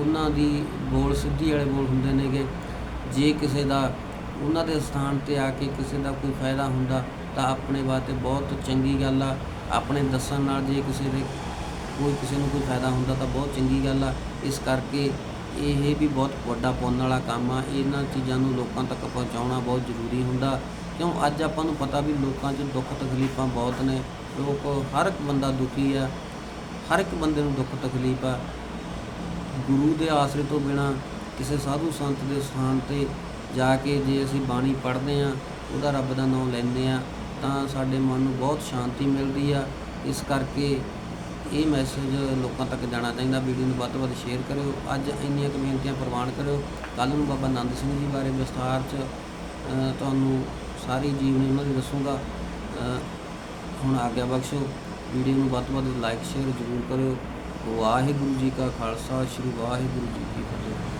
ਉਹਨਾਂ ਦੀ ਬੋਲ ਸਿੱਧੀ ਵਾਲੇ ਬੋਲ ਹੁੰਦੇ ਨੇਗੇ। ਜੇ ਕਿਸੇ ਦਾ ਉਹਨਾਂ ਦੇ ਸਥਾਨ ਤੇ ਆ ਕੇ ਕਿਸੇ ਦਾ ਕੋਈ ਫਾਇਦਾ ਹੁੰਦਾ, ਤਾਂ ਆਪਣੇ ਵਾਸਤੇ ਬਹੁਤ ਚੰਗੀ ਗੱਲ ਆ। ਆਪਣੇ ਦੱਸਣ ਨਾਲ ਜੇ ਕਿਸੇ ਦੇ ਕੋਈ ਕਿਸੇ ਨੂੰ ਕੋਈ ਫਾਇਦਾ ਹੁੰਦਾ, ਤਾਂ ਬਹੁਤ ਚੰਗੀ ਗੱਲ ਆ। ਇਸ ਕਰਕੇ ਇਹ ਵੀ ਬਹੁਤ ਵੱਡਾ ਪੁੰਨ ਵਾਲਾ ਕੰਮ ਆ। ਇਹਨਾਂ ਚੀਜ਼ਾਂ ਨੂੰ ਲੋਕਾਂ ਤੱਕ ਪਹੁੰਚਾਉਣਾ ਬਹੁਤ ਜ਼ਰੂਰੀ ਹੁੰਦਾ। ਕਿਉਂ? ਅੱਜ ਆਪਾਂ ਨੂੰ ਪਤਾ ਵੀ ਲੋਕਾਂ 'ਚ ਦੁੱਖ ਤਕਲੀਫਾਂ ਬਹੁਤ ਨੇ। ਲੋਕ ਹਰ ਇੱਕ ਬੰਦਾ ਦੁਖੀ ਆ। ਹਰ ਇੱਕ ਬੰਦੇ ਨੂੰ ਦੁੱਖ ਤਕਲੀਫ ਆ। ਗੁਰੂ ਦੇ ਆਸਰੇ ਤੋਂ ਬਿਨਾ ਕਿਸੇ ਸਾਧੂ ਸੰਤ ਦੇ ਸਥਾਨ ਤੇ ਜਾ ਕੇ ਜੇ ਅਸੀਂ ਬਾਣੀ ਪੜ੍ਹਦੇ ਆ ਉਹਦਾ ਰੱਬ ਦਾ ਨਾਮ ਲੈਂਦੇ ਆ ਤਾਂ ਸਾਡੇ ਮਨ ਨੂੰ ਬਹੁਤ ਸ਼ਾਂਤੀ ਮਿਲਦੀ ਆ। ਇਸ ਕਰਕੇ ਇਹ ਮੈਸੇਜ ਲੋਕਾਂ ਤੱਕ ਜਾਣਾ ਚਾਹੀਦਾ। ਵੀਡੀਓ ਨੂੰ ਵੱਧ ਤੋਂ ਵੱਧ ਸ਼ੇਅਰ ਕਰਿਓ। ਅੱਜ ਇੰਨੀਆਂ ਕੁ ਬੇਨਤੀਆਂ ਪ੍ਰਵਾਨ ਕਰਿਓ। ਕੱਲ ਨੂੰ ਬਾਬਾ ਆਨੰਦ ਸਿੰਘ ਜੀ ਬਾਰੇ ਵਿਸਥਾਰ 'ਚ ਤੁਹਾਨੂੰ ਸਾਰੀ ਜੀਵਨੀ ਉਹਨਾਂ ਦੀ ਦੱਸੂਗਾ। ਹੁਣ ਆਗਿਆ ਬਖਸ਼ੋ। ਵੀਡੀਓ ਨੂੰ ਵੱਧ ਤੋਂ ਵੱਧ ਲਾਈਕ, ਸ਼ੇਅਰ ਜ਼ਰੂਰ ਕਰਿਓ। ਵਾਹਿਗੁਰੂ ਜੀ ਕਾ ਖਾਲਸਾ, ਸ੍ਰੀ ਵਾਹਿਗੁਰੂ ਜੀ ਕੀ ਫਤਿਹ।